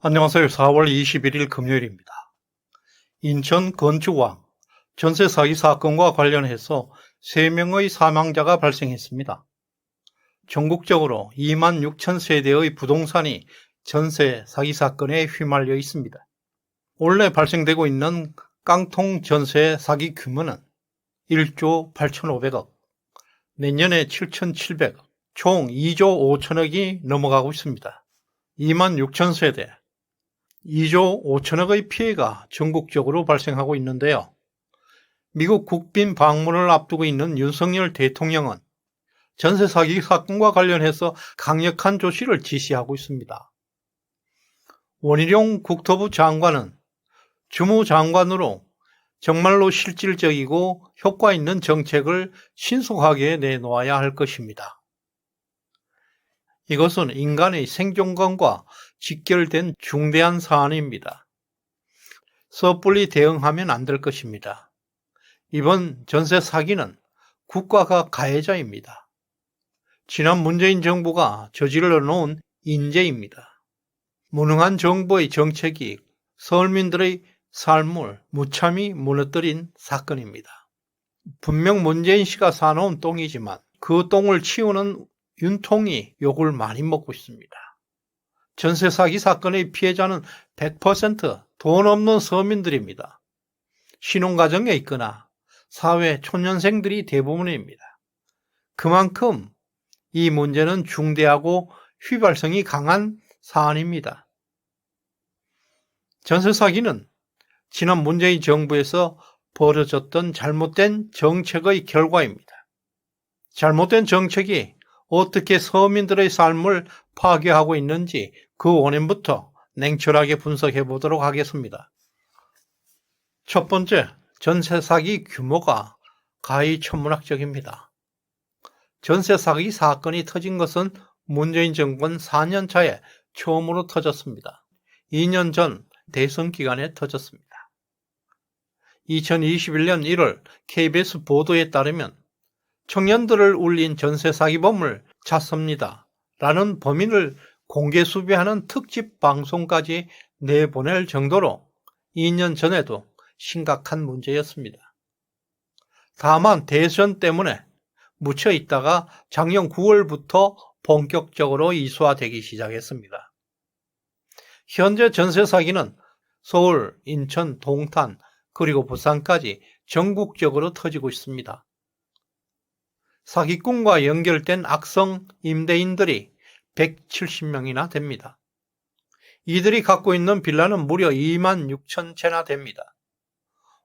안녕하세요. 4월 21일 금요일입니다. 인천 건축왕 전세 사기 사건과 관련해서 3명의 사망자가 발생했습니다. 전국적으로 2만 6천 세대의 부동산이 전세 사기 사건에 휘말려 있습니다. 올해 발생되고 있는 깡통 전세 사기 규모는 1조 8,500억, 내년에 7,700억, 총 2조 5천억이 넘어가고 있습니다. 2만 6천 세대, 2조 5천억의 피해가 전국적으로 발생하고 있는데요. 미국 국빈 방문을 앞두고 있는 윤석열 대통령은 전세 사기 사건과 관련해서 강력한 조치를 지시하고 있습니다. 원희룡 국토부 장관은 주무 장관으로 정말로 실질적이고 효과 있는 정책을 신속하게 내놓아야 할 것입니다. 이것은 인간의 생존권과 직결된 중대한 사안입니다. 섣불리 대응하면 안 될 것입니다. 이번 전세 사기는 국가가 가해자입니다. 지난 문재인 정부가 저질러 놓은 인재입니다. 무능한 정부의 정책이 서울민들의 삶을 무참히 무너뜨린 사건입니다. 분명 문재인 씨가 사놓은 똥이지만 그 똥을 치우는 윤통이 욕을 많이 먹고 있습니다. 전세 사기 사건의 피해자는 100%돈 없는 서민들입니다. 신혼가정에 있거나 사회 초년생들이 대부분입니다. 그만큼 이 문제는 중대하고 휘발성이 강한 사안입니다. 전세 사기는 지난 문재인 정부에서 벌어졌던 잘못된 정책의 결과입니다. 잘못된 정책이 어떻게 서민들의 삶을 파괴하고 있는지 그 원인부터 냉철하게 분석해 보도록 하겠습니다. 첫 번째, 전세 사기 규모가 가히 천문학적입니다. 전세 사기 사건이 터진 것은 문재인 정권 4년 차에 처음으로 터졌습니다. 2년 전 대선 기간에 터졌습니다. 2021년 1월 KBS 보도에 따르면 청년들을 울린 전세 사기범을 찾습니다. 라는 범인을 공개 수배하는 특집 방송까지 내보낼 정도로 2년 전에도 심각한 문제였습니다. 다만 대선 때문에 묻혀 있다가 작년 9월부터 본격적으로 이수화되기 시작했습니다. 현재 전세 사기는 서울, 인천, 동탄, 그리고 부산까지 전국적으로 터지고 있습니다. 사기꾼과 연결된 악성 임대인들이 170명이나 됩니다. 이들이 갖고 있는 빌라는 무려 2만 6천 채나 됩니다.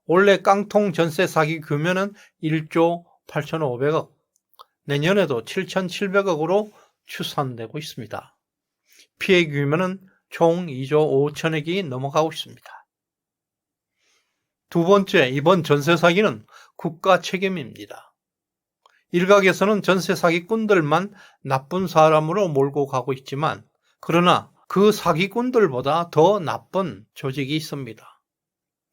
올해 깡통 전세 사기 규모는 1조 8,500억, 내년에도 7,700억으로 추산되고 있습니다. 피해 규모는 총 2조 5천억이 넘어가고 있습니다. 두 번째, 이번 전세 사기는 국가 책임입니다. 일각에서는 전세 사기꾼들만 나쁜 사람으로 몰고 가고 있지만 그러나 그 사기꾼들보다 더 나쁜 조직이 있습니다.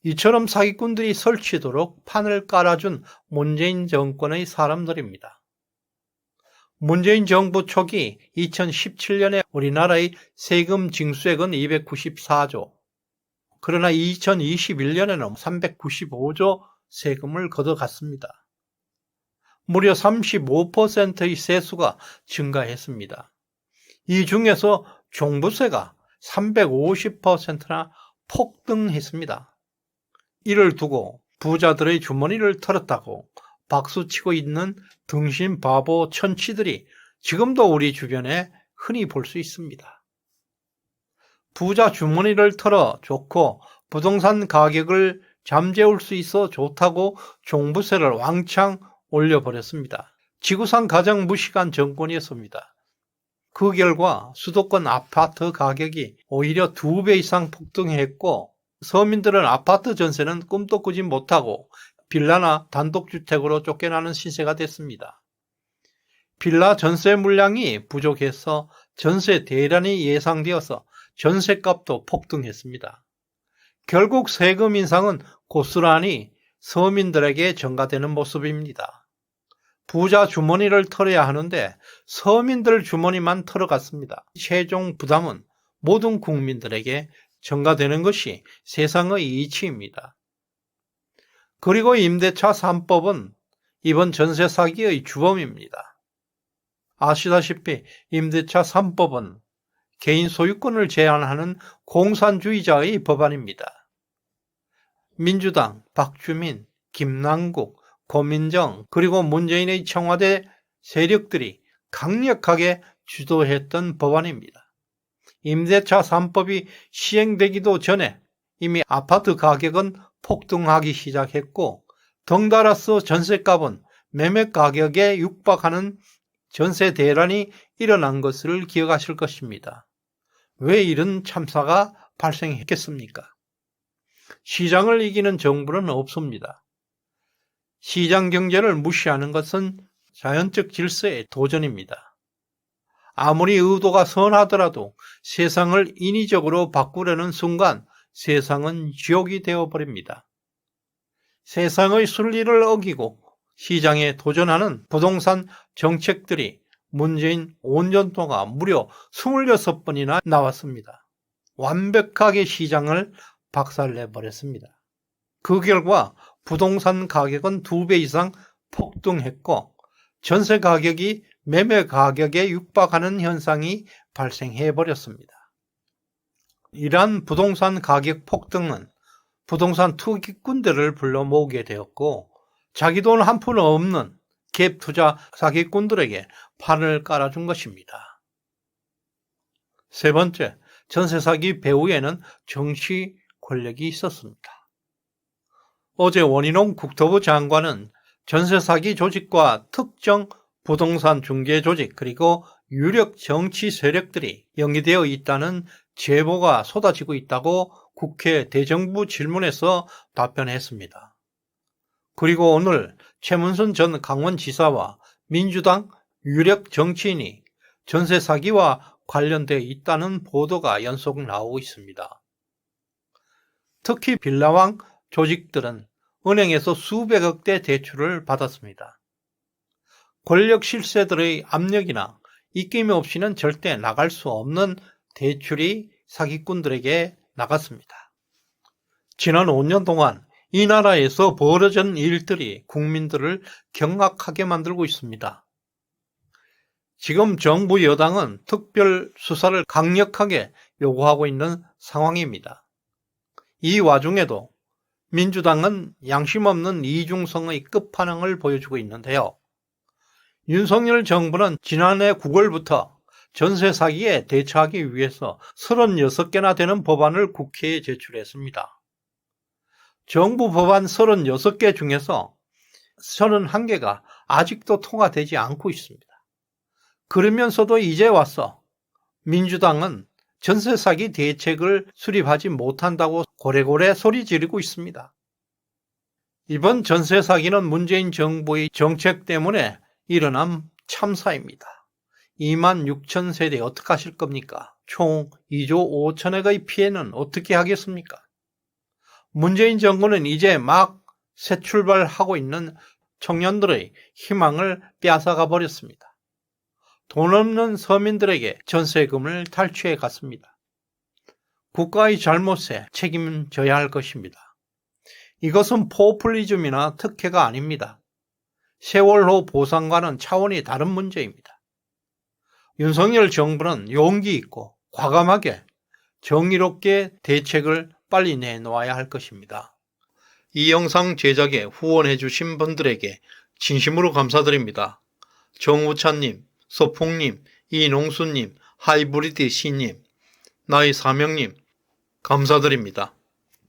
이처럼 사기꾼들이 설치도록 판을 깔아준 문재인 정권의 사람들입니다. 문재인 정부 초기 2017년에 우리나라의 세금 징수액은 294조, 그러나 2021년에는 395조 세금을 걷어갔습니다. 무려 35%의 세수가 증가했습니다. 이 중에서 종부세가 350%나 폭등했습니다. 이를 두고 부자들의 주머니를 털었다고 박수치고 있는 등신 바보 천치들이 지금도 우리 주변에 흔히 볼 수 있습니다. 부자 주머니를 털어 좋고 부동산 가격을 잠재울 수 있어 좋다고 종부세를 왕창 올려버렸습니다. 지구상 가장 무식한 정권이었습니다. 그 결과 수도권 아파트 가격이 오히려 두 배 이상 폭등했고 서민들은 아파트 전세는 꿈도 꾸지 못하고 빌라나 단독주택으로 쫓겨나는 시세가 됐습니다. 빌라 전세 물량이 부족해서 전세 대란이 예상되어서 전세값도 폭등했습니다. 결국 세금 인상은 고스란히 서민들에게 전가되는 모습입니다. 부자 주머니를 털어야 하는데 서민들 주머니만 털어갔습니다. 최종 부담은 모든 국민들에게 전가되는 것이 세상의 이치입니다. 그리고 임대차 3법은 이번 전세 사기의 주범입니다. 아시다시피 임대차 3법은 개인 소유권을 제한하는 공산주의자의 법안입니다. 민주당, 박주민, 김남국, 고민정, 그리고 문재인의 청와대 세력들이 강력하게 주도했던 법안입니다. 임대차 3법이 시행되기도 전에 이미 아파트 가격은 폭등하기 시작했고 덩달아서 전세값은 매매 가격에 육박하는 전세 대란이 일어난 것을 기억하실 것입니다. 왜 이런 참사가 발생했겠습니까? 시장을 이기는 정부는 없습니다. 시장 경제를 무시하는 것은 자연적 질서의 도전입니다. 아무리 의도가 선하더라도 세상을 인위적으로 바꾸려는 순간 세상은 지옥이 되어버립니다. 세상의 순리를 어기고 시장에 도전하는 부동산 정책들이 문재인 5년 동안 무려 26번이나 나왔습니다. 완벽하게 시장을 박살내버렸습니다. 그 결과 부동산 가격은 두 배 이상 폭등했고 전세 가격이 매매 가격에 육박하는 현상이 발생해 버렸습니다. 이러한 부동산 가격 폭등은 부동산 투기꾼들을 불러 모으게 되었고 자기 돈 한 푼 없는 갭 투자 사기꾼들에게 판을 깔아준 것입니다. 세 번째, 전세 사기 배후에는 정치 권력이 있었습니다. 어제 원희농 국토부 장관은 전세 사기 조직과 특정 부동산 중개 조직 그리고 유력 정치 세력들이 연기되어 있다는 제보가 쏟아지고 있다고 국회 대정부 질문에서 답변했습니다. 그리고 오늘 최문순 전 강원지사와 민주당 유력 정치인이 전세 사기와 관련되어 있다는 보도가 연속 나오고 있습니다. 특히 빌라왕 조직들은 은행에서 수백억대 대출을 받았습니다. 권력 실세들의 압력이나 입김이 없이는 절대 나갈 수 없는 대출이 사기꾼들에게 나갔습니다. 지난 5년 동안 이 나라에서 벌어진 일들이 국민들을 경악하게 만들고 있습니다. 지금 정부 여당은 특별 수사를 강력하게 요구하고 있는 상황입니다. 이 와중에도 민주당은 양심 없는 이중성의 끝판왕을 보여주고 있는데요. 윤석열 정부는 지난해 9월부터 전세 사기에 대처하기 위해서 36개나 되는 법안을 국회에 제출했습니다. 정부 법안 36개 중에서 31개가 아직도 통과되지 않고 있습니다. 그러면서도 이제 와서 민주당은 전세 사기 대책을 수립하지 못한다고 고래고래 소리 지르고 있습니다. 이번 전세 사기는 문재인 정부의 정책 때문에 일어난 참사입니다. 2만 6천 세대 어떻게 하실 겁니까? 총 2조 5천억의 피해는 어떻게 하겠습니까? 문재인 정부는 이제 막 새 출발하고 있는 청년들의 희망을 빼앗아가 버렸습니다. 돈 없는 서민들에게 전세금을 탈취해 갔습니다. 국가의 잘못에 책임져야 할 것입니다. 이것은 포퓰리즘이나 특혜가 아닙니다. 세월호 보상과는 차원이 다른 문제입니다. 윤석열 정부는 용기 있고 과감하게 정의롭게 대책을 빨리 내놓아야 할 것입니다. 이 영상 제작에 후원해 주신 분들에게 진심으로 감사드립니다. 정우찬님, 소풍님, 이농수님, 하이브리드 씨님, 나의 사명님, 감사드립니다.